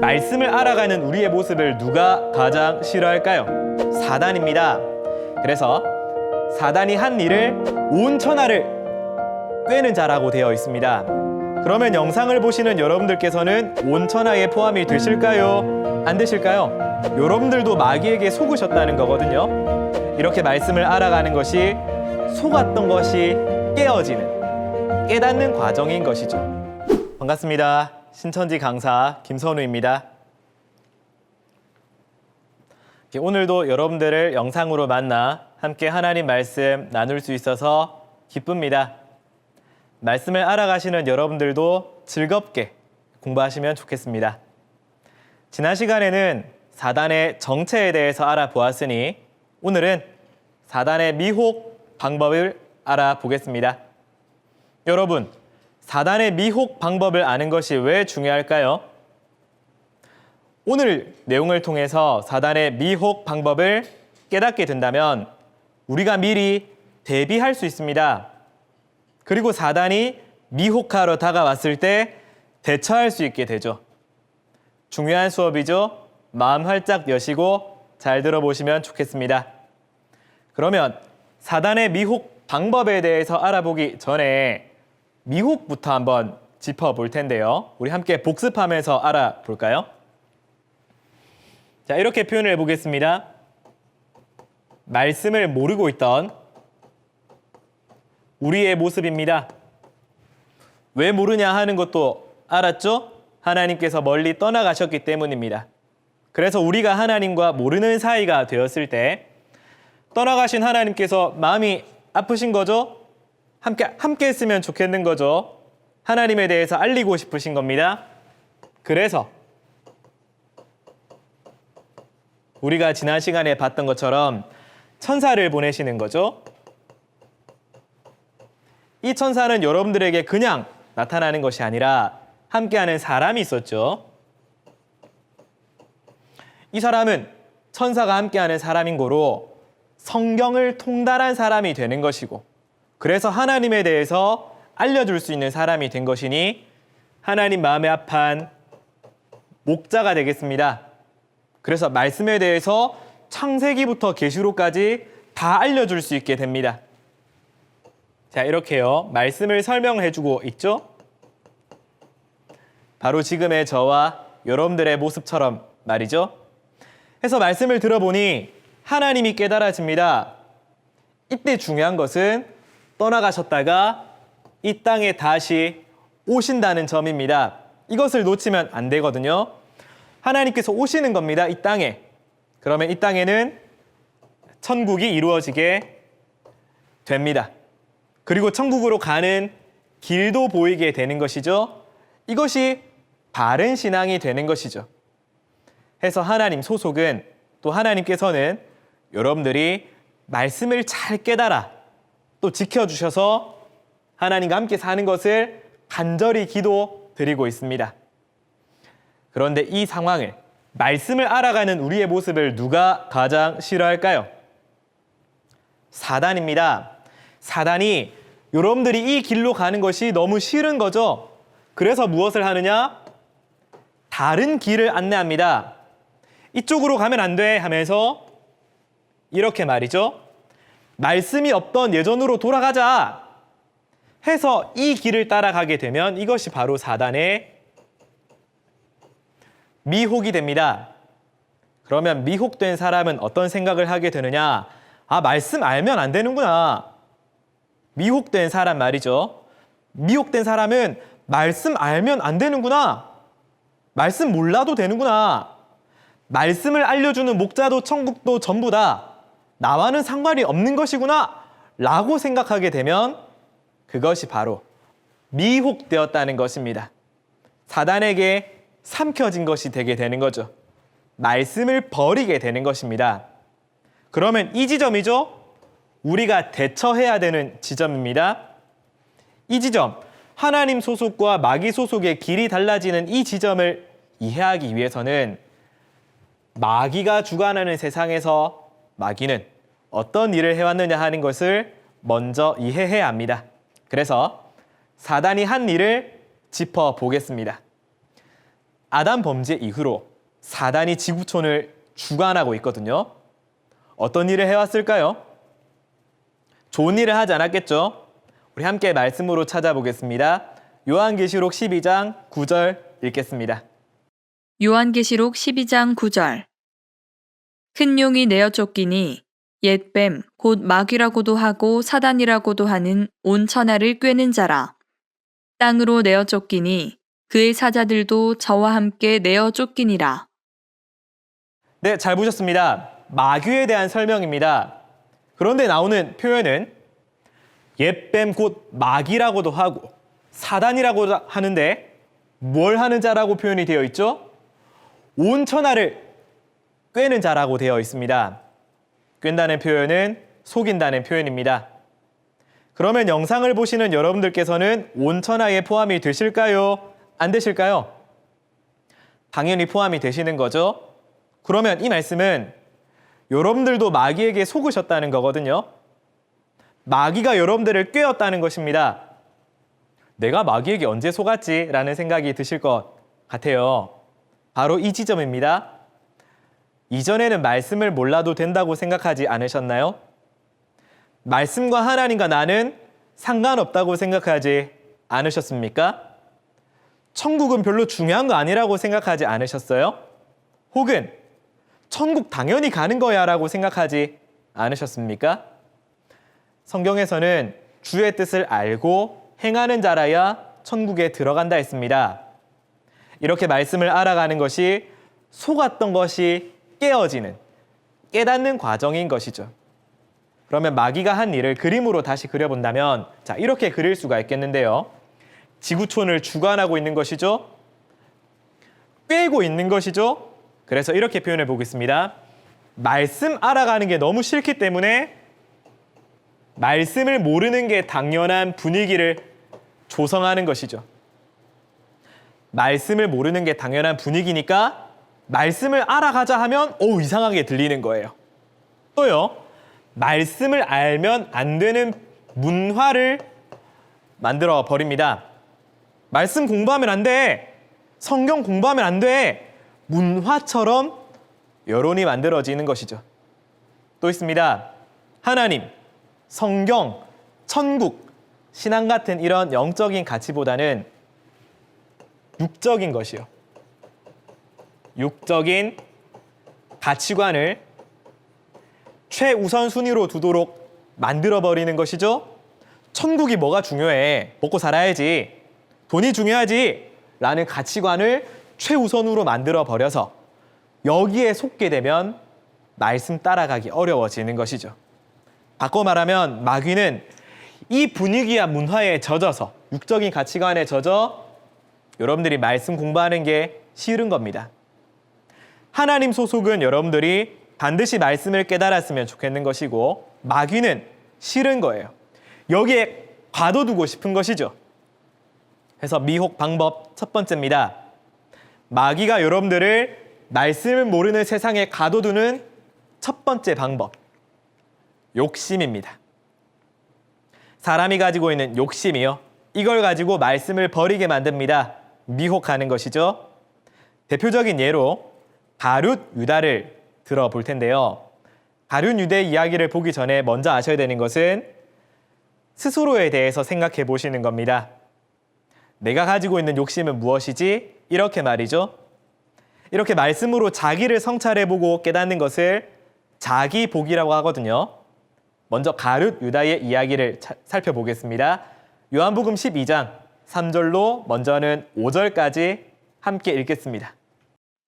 말씀을 알아가는 우리의 모습을 누가 가장 싫어할까요? 사단입니다. 그래서 사단이 한 일을 온 천하를 꿰는 자라고 되어 있습니다. 그러면 영상을 보시는 여러분들께서는 온 천하에 포함이 되실까요? 안 되실까요? 여러분들도 마귀에게 속으셨다는 거거든요. 이렇게 말씀을 알아가는 것이 속았던 것이 깨어지는 깨닫는 과정인 것이죠. 반갑습니다. 신천지 강사 김선우입니다. 오늘도 여러분들을 영상으로 만나 함께 하나님 말씀 나눌 수 있어서 기쁩니다. 말씀을 알아가시는 여러분들도 즐겁게 공부하시면 좋겠습니다. 지난 시간에는 사단의 정체에 대해서 알아보았으니 오늘은 사단의 미혹 방법을 알아보겠습니다. 여러분, 사단의 미혹 방법을 아는 것이 왜 중요할까요? 오늘 내용을 통해서 사단의 미혹 방법을 깨닫게 된다면 우리가 미리 대비할 수 있습니다. 그리고 사단이 미혹하러 다가왔을 때 대처할 수 있게 되죠. 중요한 수업이죠. 마음 활짝 여시고 잘 들어보시면 좋겠습니다. 그러면 사단의 미혹 방법에 대해서 알아보기 전에 미혹부터 한번 짚어볼 텐데요. 우리 함께 복습하면서 알아볼까요? 자, 이렇게 표현을 해보겠습니다. 말씀을 모르고 있던 우리의 모습입니다. 왜 모르냐 하는 것도 알았죠? 하나님께서 멀리 떠나가셨기 때문입니다. 그래서 우리가 하나님과 모르는 사이가 되었을 때 떠나가신 하나님께서 마음이 아프신 거죠? 함께 함께 했으면 좋겠는 거죠. 하나님에 대해서 알리고 싶으신 겁니다. 그래서 우리가 지난 시간에 봤던 것처럼 천사를 보내시는 거죠. 이 천사는 여러분들에게 그냥 나타나는 것이 아니라 함께하는 사람이 있었죠. 이 사람은 천사가 함께하는 사람인 거로 성경을 통달한 사람이 되는 것이고 그래서 하나님에 대해서 알려줄 수 있는 사람이 된 것이니 하나님 마음에 합한 목자가 되겠습니다. 그래서 말씀에 대해서 창세기부터 계시록까지 다 알려줄 수 있게 됩니다. 자, 이렇게요. 말씀을 설명해 주고 있죠? 바로 지금의 저와 여러분들의 모습처럼 말이죠. 해서 말씀을 들어보니 하나님이 깨달아집니다. 이때 중요한 것은 떠나가셨다가 이 땅에 다시 오신다는 점입니다. 이것을 놓치면 안 되거든요. 하나님께서 오시는 겁니다. 이 땅에. 그러면 이 땅에는 천국이 이루어지게 됩니다. 그리고 천국으로 가는 길도 보이게 되는 것이죠. 이것이 바른 신앙이 되는 것이죠. 해서 하나님 소속은 또 하나님께서는 여러분들이 말씀을 잘 깨달아 또 지켜주셔서 하나님과 함께 사는 것을 간절히 기도 드리고 있습니다. 그런데 이 상황을 말씀을 알아가는 우리의 모습을 누가 가장 싫어할까요? 사단입니다. 사단이 여러분들이 이 길로 가는 것이 너무 싫은 거죠. 그래서 무엇을 하느냐? 다른 길을 안내합니다. 이쪽으로 가면 안 돼 하면서 이렇게 말이죠. 말씀이 없던 예전으로 돌아가자 해서 이 길을 따라가게 되면 이것이 바로 사단의 미혹이 됩니다. 그러면 미혹된 사람은 어떤 생각을 하게 되느냐? 아, 말씀 알면 안 되는구나. 미혹된 사람 말이죠. 미혹된 사람은 말씀 알면 안 되는구나. 말씀 몰라도 되는구나. 말씀을 알려주는 목자도 천국도 전부 다 나와는 상관이 없는 것이구나. 라고 생각하게 되면 그것이 바로 미혹되었다는 것입니다. 사단에게 삼켜진 것이 되게 되는 거죠. 말씀을 버리게 되는 것입니다. 그러면 이 지점이죠? 우리가 대처해야 되는 지점입니다. 이 지점, 하나님 소속과 마귀 소속의 길이 달라지는 이 지점을 이해하기 위해서는 마귀가 주관하는 세상에서 마귀는 어떤 일을 해왔느냐 하는 것을 먼저 이해해야 합니다. 그래서 사단이 한 일을 짚어 보겠습니다. 아담 범죄 이후로 사단이 지구촌을 주관하고 있거든요. 어떤 일을 해왔을까요? 좋은 일을 하지 않았겠죠? 우리 함께 말씀으로 찾아보겠습니다. 요한계시록 12장 9절 읽겠습니다. 요한계시록 12장 9절 큰 용이 내어 쫓기니 옛뱀 곧 마귀라고도 하고 사단이라고도 하는 온 천하를 꿰는 자라 땅으로 내어 쫓기니 그의 사자들도 저와 함께 내어 쫓기니라 네, 잘 보셨습니다. 마귀에 대한 설명입니다. 그런데 나오는 표현은 옛뱀 곧 마귀라고도 하고 사단이라고도 하는데 뭘 하는 자라고 표현이 되어 있죠? 온 천하를 꿰는 자라고 되어 있습니다. 꿰다는 표현은 속인다는 표현입니다. 그러면 영상을 보시는 여러분들께서는 온 천하에 포함이 되실까요? 안 되실까요? 당연히 포함이 되시는 거죠. 그러면 이 말씀은 여러분들도 마귀에게 속으셨다는 거거든요. 마귀가 여러분들을 꿰었다는 것입니다. 내가 마귀에게 언제 속았지? 라는 생각이 드실 것 같아요. 바로 이 지점입니다. 이전에는 말씀을 몰라도 된다고 생각하지 않으셨나요? 말씀과 하나님과 나는 상관없다고 생각하지 않으셨습니까? 천국은 별로 중요한 거 아니라고 생각하지 않으셨어요? 혹은 천국 당연히 가는 거야 라고 생각하지 않으셨습니까? 성경에서는 주의 뜻을 알고 행하는 자라야 천국에 들어간다 했습니다. 이렇게 말씀을 알아가는 것이 속았던 것이 깨어지는, 깨닫는 과정인 것이죠. 그러면 마귀가 한 일을 그림으로 다시 그려본다면, 자, 이렇게 그릴 수가 있겠는데요. 지구촌을 주관하고 있는 것이죠. 꿰고 있는 것이죠. 그래서 이렇게 표현해 보겠습니다. 말씀 알아가는 게 너무 싫기 때문에 말씀을 모르는 게 당연한 분위기를 조성하는 것이죠. 말씀을 모르는 게 당연한 분위기니까 말씀을 알아가자 하면 오 이상하게 들리는 거예요. 또요. 말씀을 알면 안 되는 문화를 만들어 버립니다. 말씀 공부하면 안 돼. 성경 공부하면 안 돼. 문화처럼 여론이 만들어지는 것이죠. 또 있습니다. 하나님, 성경, 천국, 신앙 같은 이런 영적인 가치보다는 육적인 것이요. 육적인 가치관을 최우선 순위로 두도록 만들어 버리는 것이죠. 천국이 뭐가 중요해? 먹고 살아야지. 돈이 중요하지. 라는 가치관을 최우선으로 만들어 버려서 여기에 속게 되면 말씀 따라가기 어려워지는 것이죠. 바꿔 말하면 마귀는 이 분위기와 문화에 젖어서 육적인 가치관에 젖어 여러분들이 말씀 공부하는 게 싫은 겁니다. 하나님 소속은 여러분들이 반드시 말씀을 깨달았으면 좋겠는 것이고 마귀는 싫은 거예요. 여기에 가둬두고 싶은 것이죠. 그래서 미혹 방법 첫 번째입니다. 마귀가 여러분들을 말씀을 모르는 세상에 가둬두는 첫 번째 방법. 욕심입니다. 사람이 가지고 있는 욕심이요. 이걸 가지고 말씀을 버리게 만듭니다. 미혹하는 것이죠. 대표적인 예로 가룟 유다를 들어볼 텐데요. 가룟 유대 이야기를 보기 전에 먼저 아셔야 되는 것은 스스로에 대해서 생각해 보시는 겁니다. 내가 가지고 있는 욕심은 무엇이지? 이렇게 말이죠. 이렇게 말씀으로 자기를 성찰해 보고 깨닫는 것을 자기 복이라고 하거든요. 먼저 가룟 유다의 이야기를 차- 살펴보겠습니다. 요한복음 12장 3절로 먼저는 5절까지 함께 읽겠습니다.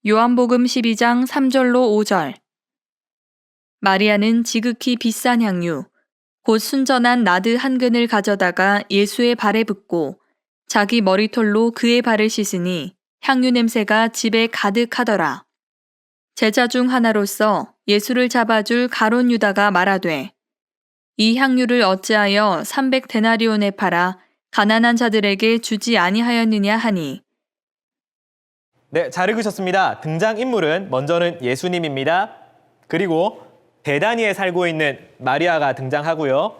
요한복음 12장 3절로 5절 마리아는 지극히 비싼 향유 곧 순전한 나드 한 근을 가져다가 예수의 발에 붓고 자기 머리털로 그의 발을 씻으니 향유 냄새가 집에 가득하더라. 제자 중 하나로서 예수를 잡아줄 가론 유다가 말하되 이 향유를 어찌하여 300 데나리온에 팔아 가난한 자들에게 주지 아니하였느냐 하니 네, 잘 읽으셨습니다. 등장 인물은 먼저는 예수님입니다. 그리고 대다니에 살고 있는 마리아가 등장하고요.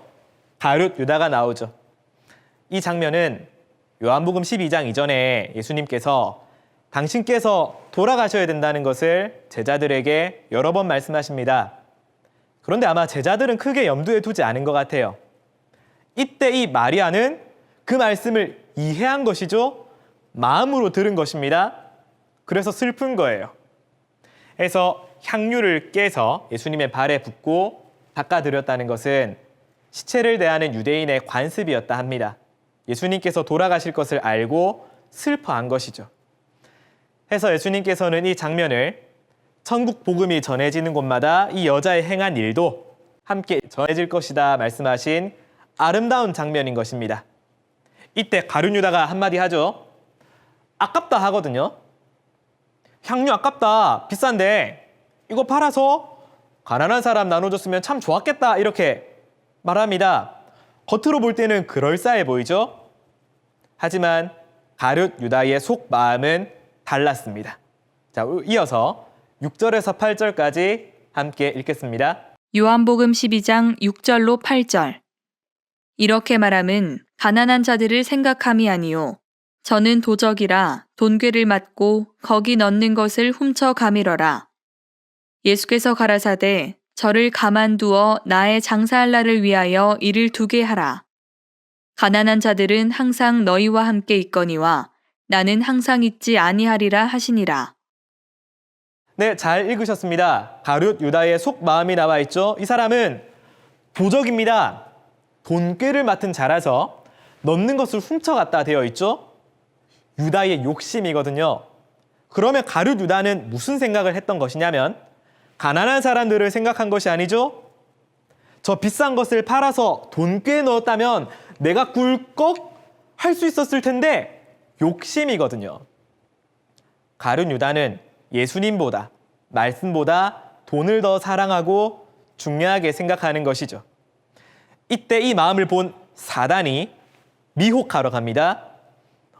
가룟 유다가 나오죠. 이 장면은 요한복음 12장 이전에 예수님께서 당신께서 돌아가셔야 된다는 것을 제자들에게 여러 번 말씀하십니다. 그런데 아마 제자들은 크게 염두에 두지 않은 것 같아요. 이때 이 마리아는 그 말씀을 이해한 것이죠. 마음으로 들은 것입니다. 그래서 슬픈 거예요. 해서 향유를 깨서 예수님의 발에 붓고 닦아드렸다는 것은 시체를 대하는 유대인의 관습이었다 합니다. 예수님께서 돌아가실 것을 알고 슬퍼한 것이죠. 해서 예수님께서는 이 장면을 천국 복음이 전해지는 곳마다 이 여자의 행한 일도 함께 전해질 것이다 말씀하신 아름다운 장면인 것입니다. 이때 가룟 유다가 한마디 하죠. 아깝다 하거든요. 향유 아깝다. 비싼데 이거 팔아서 가난한 사람 나눠줬으면 참 좋았겠다. 이렇게 말합니다. 겉으로 볼 때는 그럴싸해 보이죠? 하지만 가룟 유다의 속 마음은 달랐습니다. 자, 이어서 6절에서 8절까지 함께 읽겠습니다. 요한복음 12장 6절로 8절. 이렇게 말함은 가난한 자들을 생각함이 아니요. 저는 도적이라 돈괴를 맞고 거기 넣는 것을 훔쳐 가밀어라. 예수께서 가라사대 저를 가만두어 나의 장사할 날을 위하여 이를 두게 하라. 가난한 자들은 항상 너희와 함께 있거니와 나는 항상 있지 아니하리라 하시니라. 네, 잘 읽으셨습니다. 가룟 유다의 속 마음이 나와 있죠. 이 사람은 도적입니다. 돈꾀를 맡은 자라서 넣는 것을 훔쳐갔다 되어 있죠. 유다의 욕심이거든요. 그러면 가룟 유다는 무슨 생각을 했던 것이냐면 가난한 사람들을 생각한 것이 아니죠. 저 비싼 것을 팔아서 돈 꽤 넣었다면 내가 꿀꺽 할 수 있었을 텐데 욕심이거든요. 가룟 유다는 예수님보다 말씀보다 돈을 더 사랑하고 중요하게 생각하는 것이죠. 이때 이 마음을 본 사단이 미혹하러 갑니다.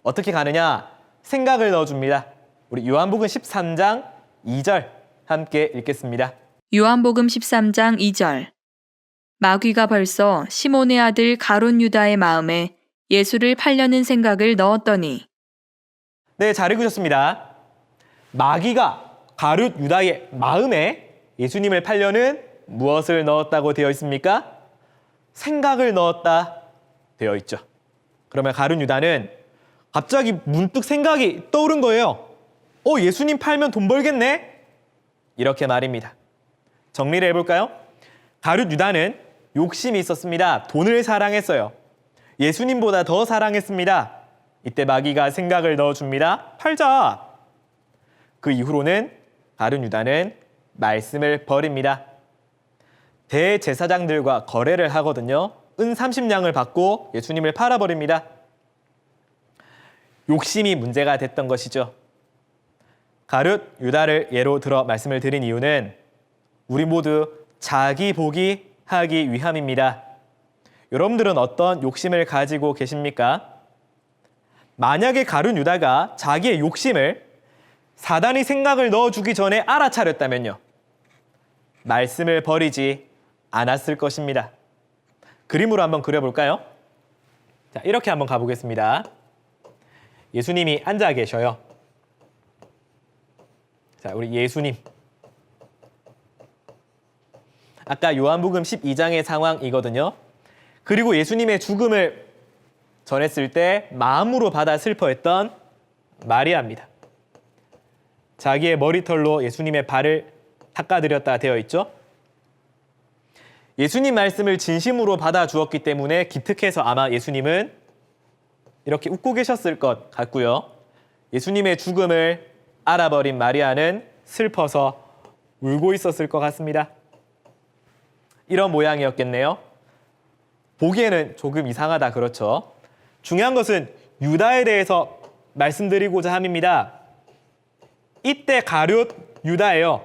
어떻게 가느냐? 생각을 넣어줍니다. 우리 요한복음 13장 2절 함께 읽겠습니다. 요한복음 13장 2절. 마귀가 벌써 시몬의 아들 가론 유다의 마음에 예수를 팔려는 생각을 넣었더니 네, 잘 읽으셨습니다. 마귀가 가룟 유다의 마음에 예수님을 팔려는 무엇을 넣었다고 되어 있습니까? 생각을 넣었다 되어 있죠. 그러면 가룟 유다는 갑자기 문득 생각이 떠오른 거예요. 어, 예수님 팔면 돈 벌겠네? 이렇게 말입니다. 정리를 해볼까요? 가룟 유다는 욕심이 있었습니다. 돈을 사랑했어요. 예수님보다 더 사랑했습니다. 이때 마귀가 생각을 넣어줍니다. 팔자. 그 이후로는 가룟 유다는 말씀을 버립니다. 대제사장들과 거래를 하거든요. 은 30냥을 받고 예수님을 팔아버립니다. 욕심이 문제가 됐던 것이죠. 가룟 유다를 예로 들어 말씀을 드린 이유는 우리 모두 자기 보기 하기 위함입니다. 여러분들은 어떤 욕심을 가지고 계십니까? 만약에 가룟 유다가 자기의 욕심을 사단이 생각을 넣어주기 전에 알아차렸다면요. 말씀을 버리지 않았을 것입니다. 그림으로 한번 그려볼까요? 자, 이렇게 한번 가보겠습니다. 예수님이 앉아 계셔요. 자, 우리 예수님. 아까 요한복음 12장의 상황이거든요. 그리고 예수님의 죽음을 전했을 때 마음으로 받아 슬퍼했던 마리아입니다. 자기의 머리털로 예수님의 발을 닦아드렸다 되어 있죠. 예수님 말씀을 진심으로 받아 주었기 때문에 기특해서 아마 예수님은 이렇게 웃고 계셨을 것 같고요. 예수님의 죽음을 알아버린 마리아는 슬퍼서 울고 있었을 것 같습니다. 이런 모양이었겠네요. 보기에는 조금 이상하다 그렇죠. 중요한 것은 유다에 대해서 말씀드리고자 함입니다. 이때 가룟 유다예요.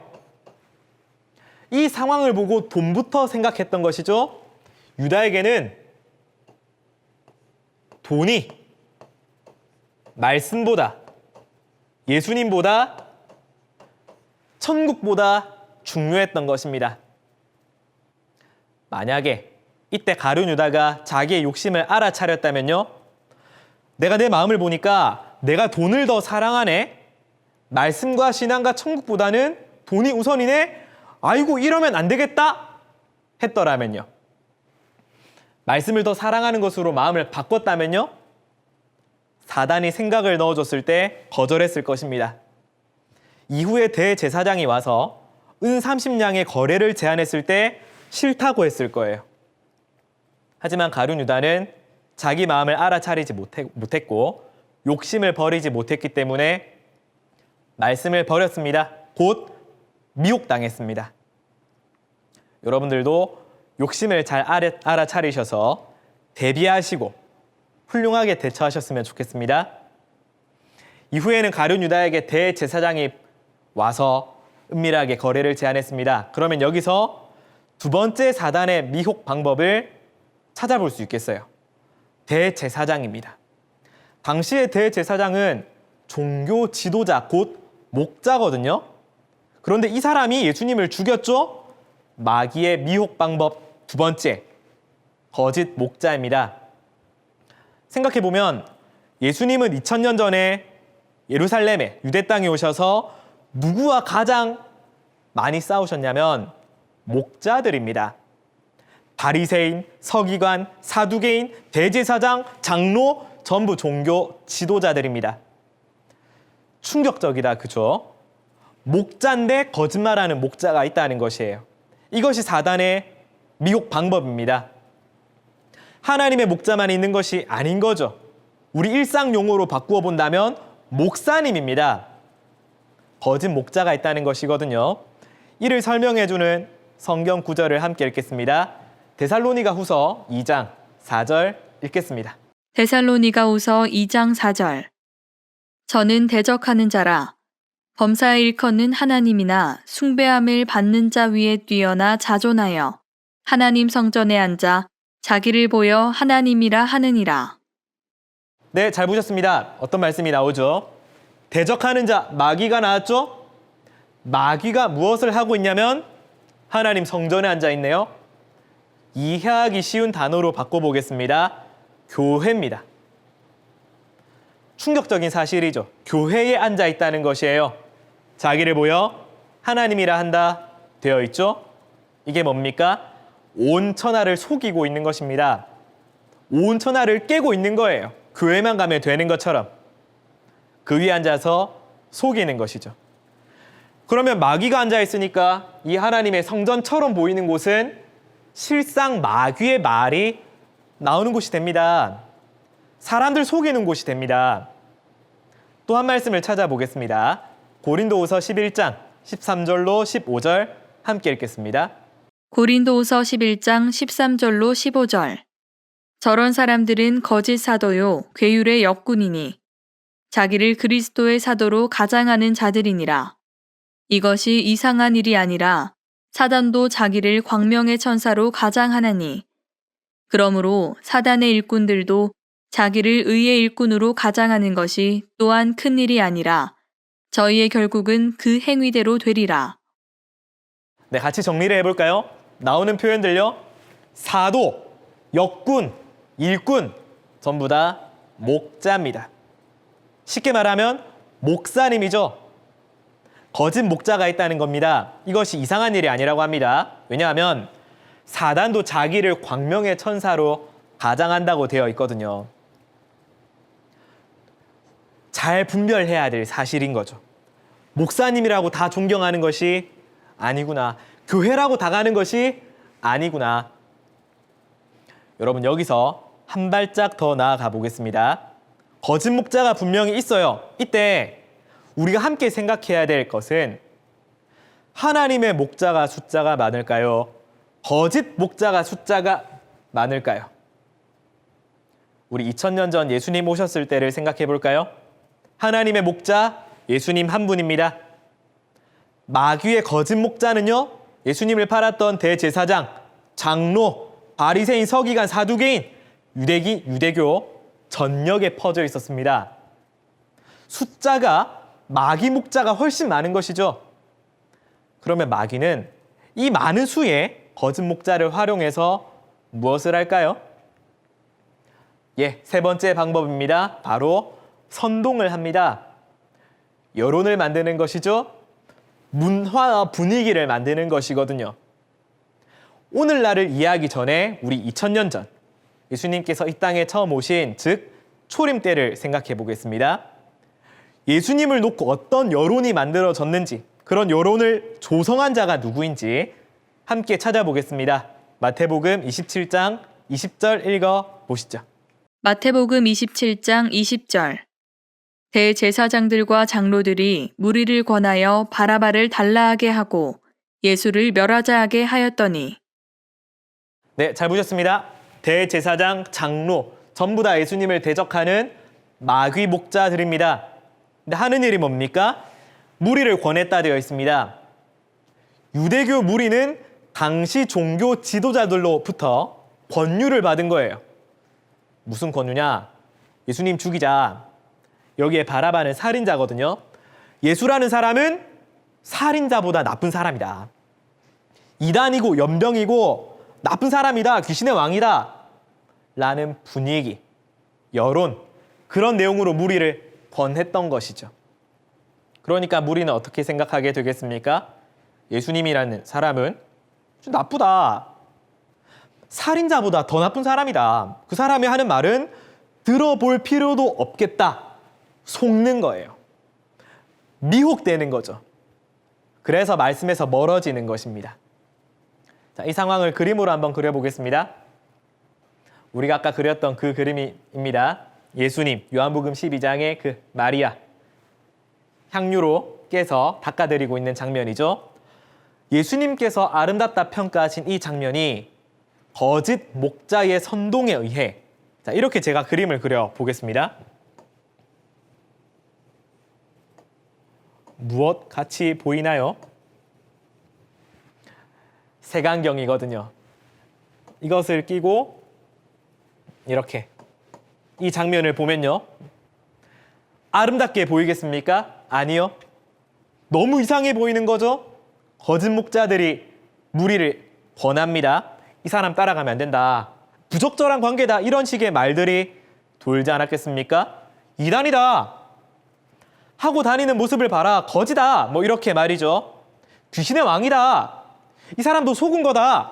이 상황을 보고 돈부터 생각했던 것이죠. 유다에게는 돈이 말씀보다 예수님보다 천국보다 중요했던 것입니다. 만약에 이때 가룟 유다가 자기의 욕심을 알아차렸다면요. 내가 내 마음을 보니까 내가 돈을 더 사랑하네. 말씀과 신앙과 천국보다는 돈이 우선이네? 아이고, 이러면 안 되겠다? 했더라면요. 말씀을 더 사랑하는 것으로 마음을 바꿨다면요. 사단이 생각을 넣어줬을 때 거절했을 것입니다. 이후에 대제사장이 와서 은 30냥의 거래를 제안했을 때 싫다고 했을 거예요. 하지만 가룟 유다는 자기 마음을 알아차리지 못했고 욕심을 버리지 못했기 때문에 말씀을 버렸습니다. 곧 미혹당했습니다. 여러분들도 욕심을 잘 알아- 알아차리셔서 대비하시고 훌륭하게 대처하셨으면 좋겠습니다. 이후에는 가룟 유다에게 대제사장이 와서 은밀하게 거래를 제안했습니다. 그러면 여기서 두 번째 사단의 미혹 방법을 찾아볼 수 있겠어요. 대제사장입니다. 당시의 대제사장은 종교 지도자 곧 목자거든요. 그런데 이 사람이 예수님을 죽였죠. 마귀의 미혹 방법 두 번째 거짓 목자입니다. 생각해 보면 예수님은 2000년 전에 예루살렘에 유대 땅에 오셔서 누구와 가장 많이 싸우셨냐면 목자들입니다. 바리새인, 서기관, 사두개인, 대제사장, 장로 전부 종교 지도자들입니다. 충격적이다, 그죠? 목자인데 거짓말하는 목자가 있다는 것이에요. 이것이 사단의 미혹 방법입니다. 하나님의 목자만 있는 것이 아닌 거죠. 우리 일상 용어로 바꾸어 본다면 목사님입니다. 거짓 목자가 있다는 것이거든요. 이를 설명해 주는 성경 구절을 함께 읽겠습니다. 데살로니가 후서 2장 4절 읽겠습니다. 데살로니가 후서 2장 4절 저는 대적하는 자라 범사에 일컫는 하나님이나 숭배함을 받는 자 위에 뛰어나 자존하여 하나님 성전에 앉아 자기를 보여 하나님이라 하느니라 네, 잘 보셨습니다. 어떤 말씀이 나오죠? 대적하는 자, 마귀가 나왔죠? 마귀가 무엇을 하고 있냐면 하나님 성전에 앉아 있네요. 이해하기 쉬운 단어로 바꿔보겠습니다. 교회입니다. 충격적인 사실이죠. 교회에 앉아 있다는 것이에요. 자기를 보여 하나님이라 한다 되어 있죠? 이게 뭡니까? 온 천하를 속이고 있는 것입니다. 온 천하를 깨고 있는 거예요. 교회만 가면 되는 것처럼 그 위에 앉아서 속이는 것이죠. 그러면 마귀가 앉아 있으니까 이 하나님의 성전처럼 보이는 곳은 실상 마귀의 말이 나오는 곳이 됩니다. 사람들 속이는 곳이 됩니다. 또 한 말씀을 찾아보겠습니다. 고린도후서 11장 13절로 15절 함께 읽겠습니다. 고린도후서 11장 13절로 15절. 저런 사람들은 거짓 사도요 괴율의 역군이니 자기를 그리스도의 사도로 가장하는 자들이니라. 이것이 이상한 일이 아니라 사단도 자기를 광명의 천사로 가장하나니. 그러므로 사단의 일꾼들도 자기를 의의 일꾼으로 가장하는 것이 또한 큰 일이 아니라 저희의 결국은 그 행위대로 되리라. 네, 같이 정리를 해볼까요? 나오는 표현들요. 사도, 역군, 일꾼 전부 다 목자입니다. 쉽게 말하면 목사님이죠. 거짓 목자가 있다는 겁니다. 이것이 이상한 일이 아니라고 합니다. 왜냐하면 사단도 자기를 광명의 천사로 가장한다고 되어 있거든요. 잘 분별해야 될 사실인 거죠. 목사님이라고 다 존경하는 것이 아니구나. 교회라고 다 가는 것이 아니구나. 여러분 여기서 한 발짝 더 나아가 보겠습니다. 거짓 목자가 분명히 있어요. 이때 우리가 함께 생각해야 될 것은 하나님의 목자가 숫자가 많을까요? 거짓 목자가 숫자가 많을까요? 우리 2000년 전 예수님 오셨을 때를 생각해 볼까요? 하나님의 목자 예수님 한 분입니다. 마귀의 거짓 목자는요. 예수님을 팔았던 대제사장, 장로, 바리새인, 서기관, 사두개인, 유대기, 유대교 전역에 퍼져 있었습니다. 숫자가 마귀 목자가 훨씬 많은 것이죠. 그러면 마귀는 이 많은 수의 거짓 목자를 활용해서 무엇을 할까요? 예, 세 번째 방법입니다. 바로 선동을 합니다. 여론을 만드는 것이죠. 문화와 분위기를 만드는 것이거든요. 오늘날을 이해하기 전에 우리 2000년 전 예수님께서 이 땅에 처음 오신 즉 초림 때를 생각해 보겠습니다. 예수님을 놓고 어떤 여론이 만들어졌는지 그런 여론을 조성한 자가 누구인지 함께 찾아보겠습니다. 마태복음 27장 20절 읽어 보시죠. 마태복음 27장 20절 대제사장들과 장로들이 무리를 권하여 바라바를 달라하게 하고 예수를 멸하자 하게 하였더니 네, 잘 보셨습니다. 대제사장, 장로 전부 다 예수님을 대적하는 마귀 목자들입니다. 근데 하는 일이 뭡니까? 무리를 권했다 되어 있습니다. 유대교 무리는 당시 종교 지도자들로부터 권유를 받은 거예요. 무슨 권유냐? 예수님 죽이자. 여기에 바라바는 살인자거든요. 예수라는 사람은 살인자보다 나쁜 사람이다. 이단이고 연병이고 나쁜 사람이다. 귀신의 왕이다. 라는 분위기, 여론, 그런 내용으로 무리를 권했던 것이죠. 그러니까 무리는 어떻게 생각하게 되겠습니까? 예수님이라는 사람은 좀 나쁘다. 살인자보다 더 나쁜 사람이다. 그 사람이 하는 말은 들어볼 필요도 없겠다. 속는 거예요. 미혹되는 거죠. 그래서 말씀에서 멀어지는 것입니다. 자, 이 상황을 그림으로 한번 그려보겠습니다. 우리가 아까 그렸던 그 그림입니다. 예수님, 요한복음 12장의 그 마리아, 향유로 깨서 닦아드리고 있는 장면이죠. 예수님께서 아름답다 평가하신 이 장면이 거짓 목자의 선동에 의해 자, 이렇게 제가 그림을 그려 보겠습니다. 무엇 같이 보이나요? 색안경이거든요. 이것을 끼고 이렇게 이 장면을 보면요. 아름답게 보이겠습니까? 아니요. 너무 이상해 보이는 거죠? 거짓 목자들이 무리를 권합니다. 이 사람 따라가면 안 된다. 부적절한 관계다. 이런 식의 말들이 돌지 않았겠습니까? 이단이다. 하고 다니는 모습을 봐라. 거지다. 뭐 이렇게 말이죠. 귀신의 왕이다. 이 사람도 속은 거다.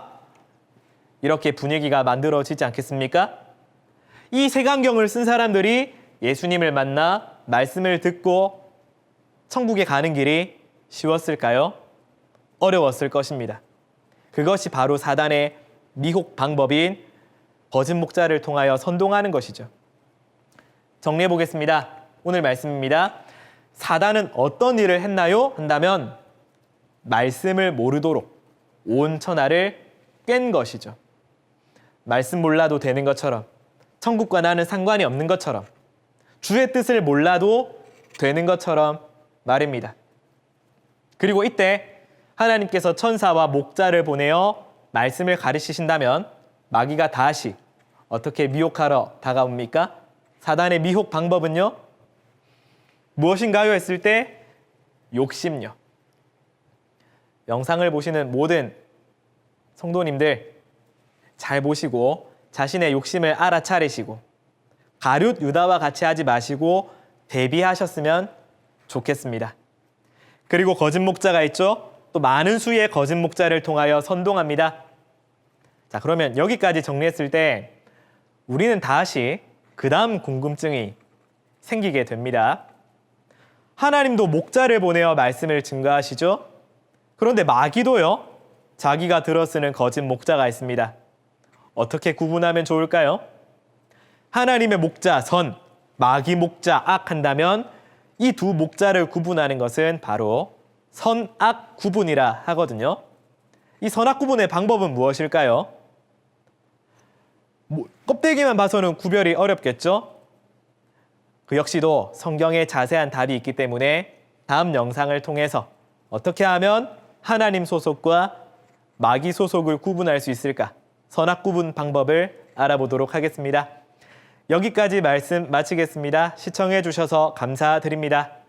이렇게 분위기가 만들어지지 않겠습니까? 이 색안경을 쓴 사람들이 예수님을 만나 말씀을 듣고 천국에 가는 길이 쉬웠을까요? 어려웠을 것입니다. 그것이 바로 사단의 미혹 방법인 거짓 목자를 통하여 선동하는 것이죠. 정리해 보겠습니다. 오늘 말씀입니다. 사단은 어떤 일을 했나요? 한다면 말씀을 모르도록 온 천하를 깬 것이죠. 말씀 몰라도 되는 것처럼 천국과 나는 상관이 없는 것처럼 주의 뜻을 몰라도 되는 것처럼 말입니다. 그리고 이때 하나님께서 천사와 목자를 보내어 말씀을 가르치신다면 마귀가 다시 어떻게 미혹하러 다가옵니까? 사단의 미혹 방법은요? 무엇인가요? 했을 때 욕심요. 영상을 보시는 모든 성도님들 잘 보시고 자신의 욕심을 알아차리시고 가룟 유다와 같이 하지 마시고 대비하셨으면 좋겠습니다. 그리고 거짓 목자가 있죠. 또 많은 수의 거짓 목자를 통하여 선동합니다. 자, 그러면 여기까지 정리했을 때 우리는 다시 그 다음 궁금증이 생기게 됩니다. 하나님도 목자를 보내어 말씀을 증거하시죠. 그런데 마귀도요, 자기가 들어쓰는 거짓 목자가 있습니다. 어떻게 구분하면 좋을까요? 하나님의 목자 선, 마귀 목자 악 한다면 이 두 목자를 구분하는 것은 바로 선악 구분이라 하거든요. 이 선악 구분의 방법은 무엇일까요? 뭐, 껍데기만 봐서는 구별이 어렵겠죠? 그 역시도 성경에 자세한 답이 있기 때문에 다음 영상을 통해서 어떻게 하면 하나님 소속과 마귀 소속을 구분할 수 있을까? 선악 구분 방법을 알아보도록 하겠습니다. 여기까지 말씀 마치겠습니다. 시청해 주셔서 감사드립니다.